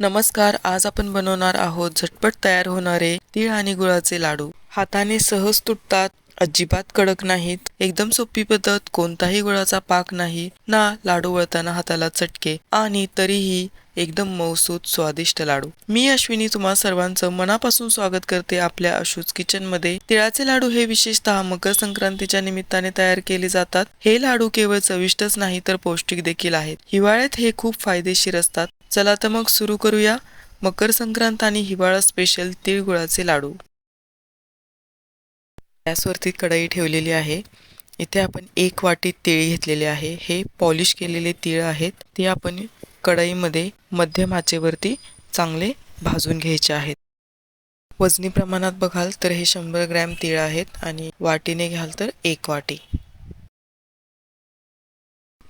नमस्कार आज आपण बनवणार आहोत झटपट तयार होणारे तीळ आणि गुळाचे लाडू. हाताने सहज तुटतात अजिबात कडक नाहीत एकदम सोपी पद्धत कोणताही गुळाचा पाक नाही ना लाडू वळताना हाताला चटके आणि तरीही एकदम मौसूद स्वादिष्ट लाडू. मी अश्विनी तुम्हा सर्वांचं मनापासून स्वागत करते आपल्या अशूज किचनमध्ये तिळाचे लाडू हे विशेषतः मकर संक्रांतीच्या निमित्ताने तयार केले जातात. हे लाडू केवळ चविष्टच नाही तर पौष्टिक देखील आहेत. हिवाळ्यात हे खूप फायदेशीर असतात. चला तर मग सुरू करूया मकर संक्रांत आणि हिवाळा स्पेशल तिळगुळाचे लाडू. गॅसवरती कढई ठेवलेली आहे. इथे आपण एक वाटी तीळ घेतलेले आहे. हे पॉलिश केलेले तीळ आहेत. ते आपण कढईमध्ये मध्यम आचेवरती चांगले भाजून घ्यायचे आहेत. वजनी प्रमाणात बघाल तर हे शंभर ग्रॅम तीळ आहेत आणि वाटीने घ्याल तर एक वाटी.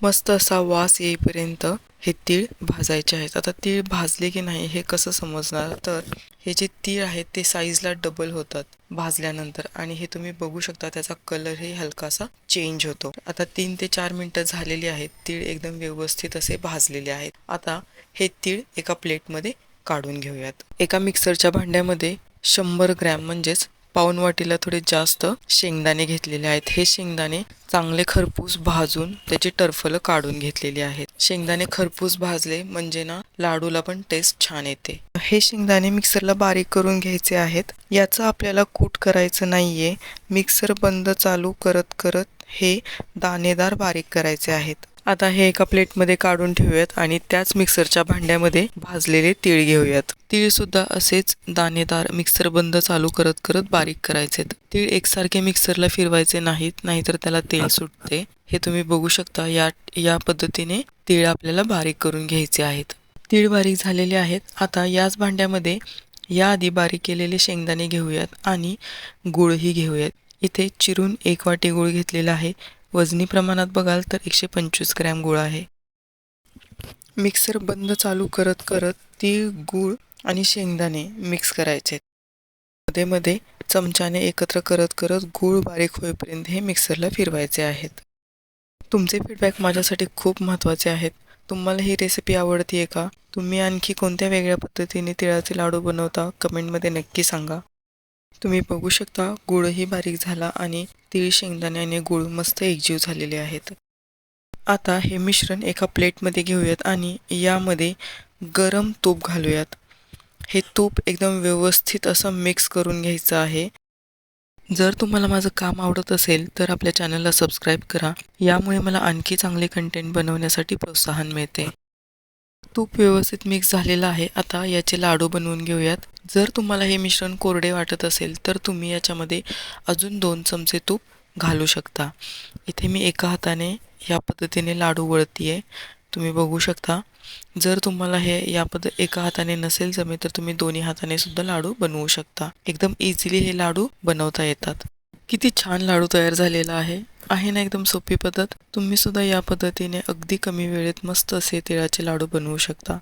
मस्त असा वास येईपर्यंत हे तीळ भाजायचे आहेत. आता तीळ भाजले की नाही हे कसं समजणार? तर हे जे तीळ आहेत ते साईजला डबल होतात भाजल्यानंतर आणि हे तुम्ही बघू शकता त्याचा कलरही हलकासा चेंज होतो. आता तीन ते चार मिनटं झालेली आहेत. तीळ एकदम व्यवस्थित असे भाजलेले आहेत. आता हे तीळ एका प्लेटमध्ये काढून घेऊयात. एका मिक्सरच्या भांड्यामध्ये शंभर ग्रॅम म्हणजेच पाऊन वाटीला थोडे जास्त शेंगदाणे घेतलेले आहेत. हे शेंगदाणे चांगले खरपूस भाजून त्याची टरफलं काढून घेतलेली आहेत. शेंगदाणे खरपूस भाजले म्हणजे ना लाडूला पण टेस्ट छान येते. हे शेंगदाणे मिक्सरला बारीक करून घ्यायचे आहेत. याचं आपल्याला कूट करायचं नाहीये. मिक्सर बंद चालू करत करत हे दाणेदार बारीक करायचे आहेत. आता हे एका प्लेटमध्ये काढून ठेवूयात आणि त्याच मिक्सरच्या भांड्यामध्ये भाजलेले तीळ घेऊयात. तीळ सुद्धा असेच दाणेदार मिक्सर बंद चालू करत करत बारीक करायचे तीळ एकसारखे मिक्सरला फिरवायचे नाहीत नाहीतर त्याला तेल सुटते. हे तुम्ही बघू शकता या या पद्धतीने तीळ आपल्याला बारीक करून घ्यायचे आहेत. तीळ बारीक झालेले आहेत. आता याच भांड्यामध्ये याआधी बारीक केलेले शेंगदाणे घेऊयात आणि गुळही घेऊयात. इथे चिरून एक वाटी गुळ घेतलेला आहे. वजनी प्रमाणात बघाल तर एकशे पंचवीस ग्रॅम गुळ आहे. मिक्सर बंद चालू करत करत ती गूळ आणि शेंगदाणे मिक्स करायचे. मध्ये मध्ये चमच्याने एकत्र करत करत गूळ बारीक होईपर्यंत हे मिक्सरला फिरवायचे आहेत. तुमचे फीडबॅक माझ्यासाठी खूप महत्त्वाचे आहेत. तुम्हाला ही रेसिपी आवडते आहे का? तुम्ही आणखी कोणत्या वेगळ्या पद्धतीने तिळाचे लाडू बनवता? कमेंटमध्ये नक्की सांगा. तुम्ही बघू शकता गुळही बारीक झाला आणि तीळ शेंगदाणे आणि गुळ मस्त एकजीव झालेले आहेत. आता हे मिश्रण एका प्लेटमध्ये घेऊयात आणि यामध्ये गरम तूप घालूयात. हे तूप एकदम व्यवस्थित असं मिक्स करून घ्यायचं आहे. जर तुम्हाला माझं काम आवडत असेल तर आपल्या चॅनलला सबस्क्राईब करा. यामुळे मला आणखी चांगले कंटेंट बनवण्यासाठी प्रोत्साहन मिळते. तूप व्यवस्थित मिक्स झालेलं आहे. आता याचे लाडू बनवून घेऊयात. जर तुम्हाला हे मिश्रण कोरडे वाटत असेल तर तुम्ही याच्यामध्ये अजून दोन चमचे तूप घालू शकता. इथे मी एका हाताने या पद्धतीने लाडू वळती आहे तुम्ही बघू शकता. जर तुम्हाला हे या पद एका हाताने नसेल जमे तर तुम्ही दोन्ही हाताने सुद्धा लाडू बनवू शकता. एकदम इझिली हे लाडू बनवता येतात. किती छान लाडू तयार झालेला आहे. आहे ना एकदम सोपी पद्धत? तुम्ही सुद्धा या पद्धतीने अगदी कमी वेळेत मस्त असे तिळाचे लाडू बनवू शकता.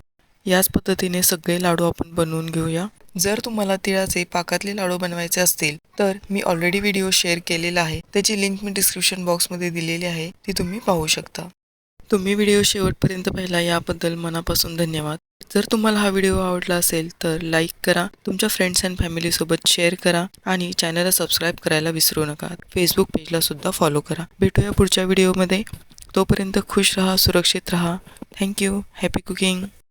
याच पद्धतीने सगळे लाडू आपण बनवून घेऊया. जर तुम्हाला तिळाचे पाकातले लाडू बनवायचे असतील तर मी ऑलरेडी व्हिडिओ शेअर केलेला आहे. त्याची लिंक मी डिस्क्रिप्शन बॉक्समध्ये दिलेली आहे. ती तुम्ही पाहू शकता. तुम्ही व्हिडिओ शेवटपर्यंत पाहिला याबद्दल मनापासून धन्यवाद. जर तुम्हाला हा व्हिडिओ आवडला असेल तर लाईक करा. तुमच्या फ्रेंड्स अँड फॅमिलीसोबत शेअर करा. आणि चॅनलला सबस्क्राईब करायला विसरू नका. फेसबुक पेजला सुद्धा फॉलो करा. भेटूया पुढच्या व्हिडिओमध्ये तोपर्यंत खुश रहा सुरक्षित रहा. Thank you happy cooking